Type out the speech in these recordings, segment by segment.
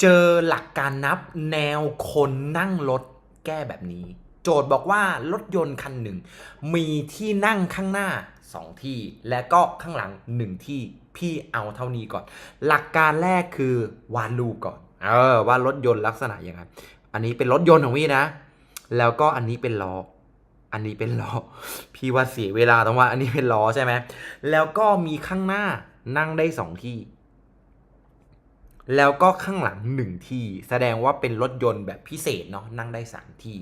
เจอหลักการนับแนวคนนั่งรถแก้แบบนี้ โจทย์บอกว่ารถยนต์คันหนึ่ง มีที่นั่งข้างหน้า 2 ที่ และก็ข้างหลัง 1 ที่พี่เอาเท่านี้ก่อน หลักการแรกคือวาดรูปก่อน เออว่ารถยนต์ลักษณะยังไงอันนี้เป็นรถยนต์ของพี่นะ แล้วก็อันนี้เป็นล้ออันนี้เป็นล้อพี่ว่าเสียเวลาตรงว่าอันนี้เป็นล้อใช่ไหมแล้วก็มีข้างหน้านั่งได้สองที่ แล้วก็ข้างหลังหนึ่งที่ แสดงว่าเป็นรถยนต์แบบพิเศษเนาะนั่งได้สามที่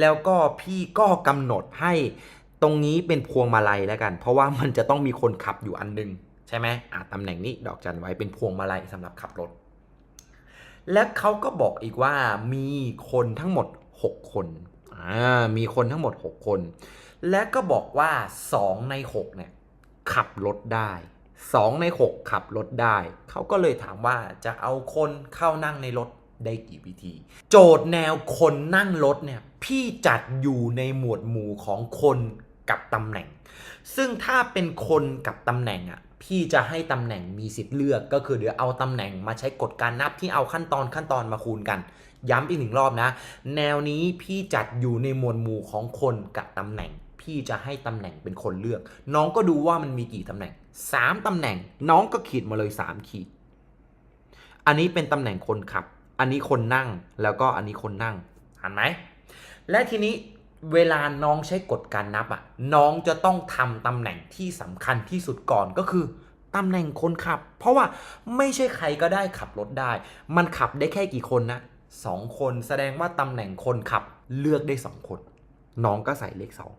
แล้วก็พี่ก็กำหนดให้ตรงนี้เป็นพวงมาลัยแล้วกัน เพราะว่ามันจะต้องมีคนขับอยู่อันหนึง ใช่ไหมอะตำแหน่งนี้ดอกจันไว้เป็นพวงมาลัยสำหรับขับรถ และเขาก็บอกอีกว่ามีคนทั้งหมด 6 คนอ่ามีคนทั้งหมด 6 คน และก็บอกว่า 2 ใน 6 เนี่ยขับรถได้ 2 ใน 6 ขับรถได้ เขาก็เลยถามว่าจะเอาคนเข้านั่งในรถได้กี่วิธี โจทย์แนวคนนั่งรถเนี่ยพี่จัดอยู่ในหมวดหมู่ของคนกับตำแหน่ง ซึ่งถ้าเป็นคนกับตำแหน่งอะพี่จะให้ตำแหน่งมีสิทธิ์เลือกก็คือเดี๋ยวเอาตำแหน่งมาใช้กฎการนับที่เอาขั้นตอนขั้นตอนมาคูณกัน ย้ำอีกหนึ่งรอบนะ แนวนี้พี่จัดอยู่ในหมวดหมู่ของคนกับตำแหน่ง พี่จะให้ตำแหน่งเป็นคนเลือก น้องก็ดูว่ามันมีกี่ตำแหน่ง 3ตำแหน่ง น้องก็ขีดมาเลย 3 ขีด อันนี้เป็นตำแหน่งคนขับ อันนี้คนนั่งแล้วก็อันนี้คนนั่งเห็นไหม และทีนี้เวลาน้องใช้กฎการนับอะน้องจะต้องทำตำแหน่งที่สำคัญที่สุดก่อนก็คือตำแหน่งคนขับ เพราะว่าไม่ใช่ใครก็ได้ขับรถได้ มันขับได้แค่กี่คนนะสองคนแสดงว่าตำแหน่งคนขับเลือกได้สองคน น้องก็ใส่เลขสอง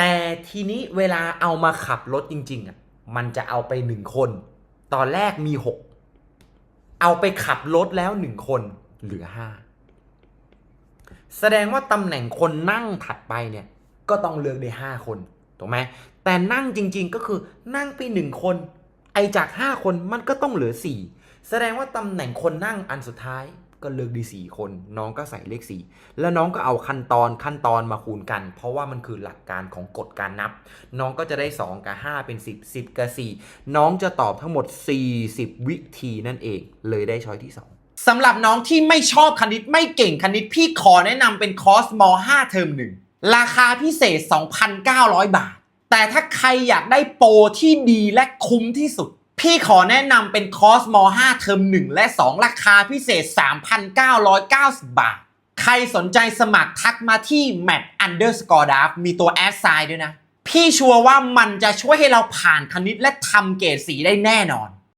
แต่ทีนี้เวลาเอามาขับรถจริง ๆอะมันจะเอาไปหนึ่งคน ตอนแรกมีหกเอาไปขับรถแล้วหนึ่งคนเหลือห้าแสดงว่าตำแหน่งคนนั่งถัดไปเนี่ย ก็ต้องเลือกได้5คนถูกไหมแต่นั่งจริง ๆก็คือนั่งไป1คน ไอจาก5คนมันก็ต้องเหลือ4แสดงว่าตำแหน่งคนนั่งอันสุดท้าย ก็เลือกได้4คน น้องก็ใส่เลข4แล้วน้องก็เอาขั้นตอนขั้นตอนมาคูณกัน เพราะว่ามันคือหลักการของกฎการนับ น้องก็จะได้ 2 กับ 5 เป็น 10 10 กับ 4 น้องจะตอบทั้งหมด 40 วิธีนั่นเอง เลยได้ช้อยที่ 2สำหรับน้องที่ไม่ชอบคณิตไม่เก่งคณิตพี่ขอแนะนำเป็นคอร์สม 5 เทอมหนึ่งราคาพิเศษ 2,900 บาท แต่ถ้าใครอยากได้โปรที่ดีและคุ้มที่สุด พี่ขอแนะนำเป็นคอร์สม 5 เทอม 1 และ 2 ราคาพิเศษ 3,990 บาท ใครสนใจสมัครทักมาที่ mat underscore d a f มีตัวแอดไซด์ด้วยนะ พี่ชัวร์ว่ามันจะช่วยให้เราผ่านคณิตและทำเกรดสีได้แน่นอน